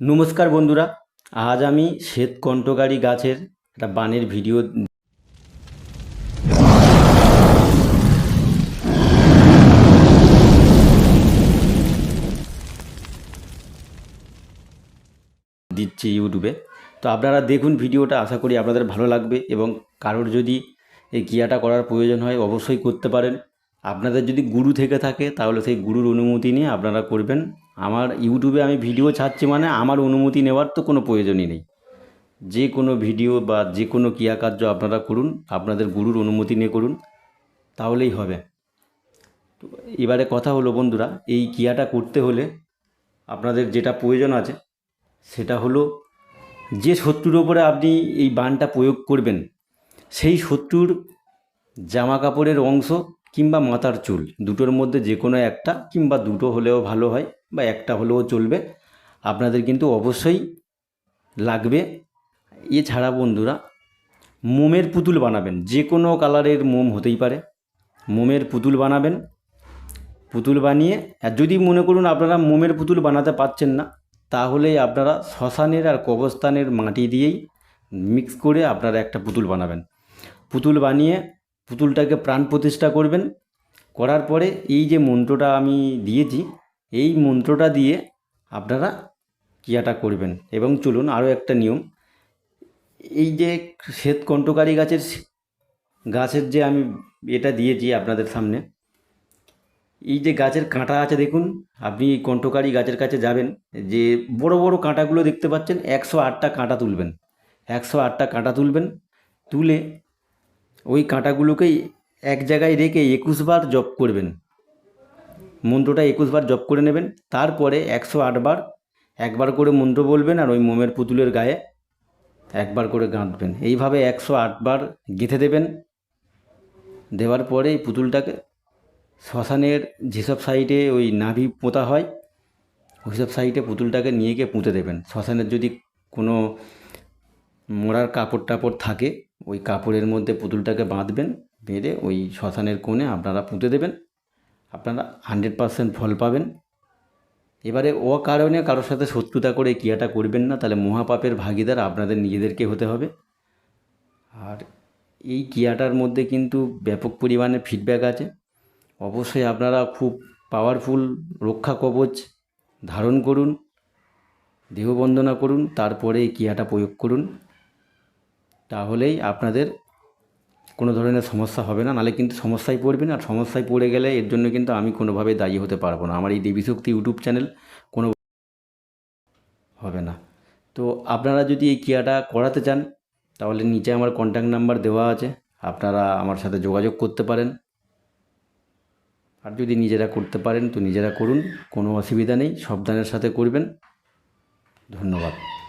নমস্কার বন্ধুরা, আজ আমি শ্বেত কণ্ঠকারী গাছের একটা বানের ভিডিও দিচ্ছি ইউটিউবে। তো আপনারা দেখুন ভিডিওটা, আশা করি আপনাদের ভালো লাগবে এবং কারোর যদি এই ক্রিয়াটা করার প্রয়োজন হয়, অবশ্যই করতে পারেন। আপনাদের যদি গুরু থেকে থাকে, তাহলে সেই গুরুর অনুমতি নিয়ে আপনারা করবেন। আমার ইউটিউবে আমি ভিডিও ছাড়ছি মানে আমার অনুমতি নেওয়ার তো কোনো প্রয়োজনই নেই। যে কোনো ভিডিও বা যে কোনো ক্রিয়াকার্য আপনারা করুন, আপনাদের গুরুর অনুমতি নিয়ে করুন, তাহলেই হবে। এবারে কথা হলো বন্ধুরা, এই ক্রিয়াটা করতে হলে আপনাদের যেটা প্রয়োজন আছে, সেটা হলো যে শত্রুর ওপরে আপনি এই বানটা প্রয়োগ করবেন, সেই শত্রুর জামা কাপড়ের অংশ কিংবা মাথার চুল, দুটোর মধ্যে যে কোনো একটা কিংবা দুটো হলেও ভালো হয় বা একটা হলেও চলবে। আপনাদের কিন্তু অবশ্যই লাগবে। এছাড়া বন্ধুরা, মোমের পুতুল বানাবেন যে কোনো কালারের মোম হতেই পারে। মোমের পুতুল বানাবেন, পুতুল বানিয়ে, আর যদি মনে করুন আপনারা মোমের পুতুল বানাতে পারছেন না, তাহলে আপনারা শ্মশানের আর কবরস্থানের মাটি দিয়েই মিক্স করে আপনারা একটা পুতুল বানাবেন। পুতুল বানিয়ে পুতুলটাকে প্রাণ প্রতিষ্ঠা করবেন। করার পরে এই যে মন্ত্রটা আমি দিয়েছি, এই মন্ত্রটা দিয়ে আপনারা ক্রিয়াটা করবেন। এবং চলুন আরও একটা নিয়ম। এই যে শ্বেত কণ্ঠকারী গাছের গাছের যে আমি এটা দিয়েছি আপনাদের সামনে, এই যে গাছের কাঁটা আছে দেখুন, আপনি এই কণ্ঠকারী গাছের কাছে যাবেন, যে বড় বড় কাঁটাগুলো দেখতে পাচ্ছেন, একশো আটটা কাঁটা তুলবেন। একশো আটটা কাঁটা তুলবেন, তুলে ওই কাঁটাগুলোকেই এক জায়গায় রেখে একুশবার জপ করবেন। মন্ত্রটা একুশবার জপ করে নেবেন। তারপরে একশো আটবার একবার করে মন্ত্র বলবেন আর ওই মোমের পুতুলের গায়ে একবার করে গাঁথবেন। এইভাবে একশো আটবার গেঁথে দেবেন। দেওয়ার পরে এই পুতুলটাকে শ্মশানের যেসব সাইডে ওই নাভি পোঁতা হয়, ওইসব সাইডে পুতুলটাকে নিয়ে গিয়ে পুঁতে দেবেন। শ্মশানের যদি কোনো মোড়ার কাপড় টাপড় থাকে ওই কাপড়ের মধ্যে পুতুলটাকে বাঁধবেন, বেঁধে ওই শ্মশানের কোণে আপনারা পুঁতে দেবেন। আপনারা হান্ড্রেড পারসেন্ট ফল পাবেন। এবারে ও কারণে কারোর সাথে শত্রুতা করে ক্রিয়াটা করবেন না, তাহলে মহাপাপের ভাগিদার আপনাদের নিজেদেরকে হতে হবে। আর এই ক্রিয়াটার মধ্যে কিন্তু ব্যাপক পরিমাণে ফিডব্যাক আছে। অবশ্যই আপনারা খুব পাওয়ারফুল রক্ষা কবচ ধারণ করুন দেহবন্দনা করুন, তারপরে এই ক্রিয়াটা প্রয়োগ করুন। তাহলেই আপনাদের কোনো ধরনের সমস্যা হবে না। নাহলে কিন্তু সমস্যায় পড়বেন আর সমস্যায় পড়ে গেলে এর জন্য কিন্তু আমি কোনোভাবে দায়ী হতে পারব না। আমার এই দেবী শক্তি ইউটিউব চ্যানেল কোনো হবে না। তো আপনারা যদি এই ক্রিয়াটা করাতে চান, তাহলে নিচে আমার কন্ট্যাক্ট নাম্বার দেওয়া আছে। আপনারা আমার সাথে যোগাযোগ করতে পারেন। আর যদি নিজেরা করতে পারেন, তো নিজেরা করুন, কোনো অসুবিধা নেই। সাবধানের সাথে করবেন। ধন্যবাদ।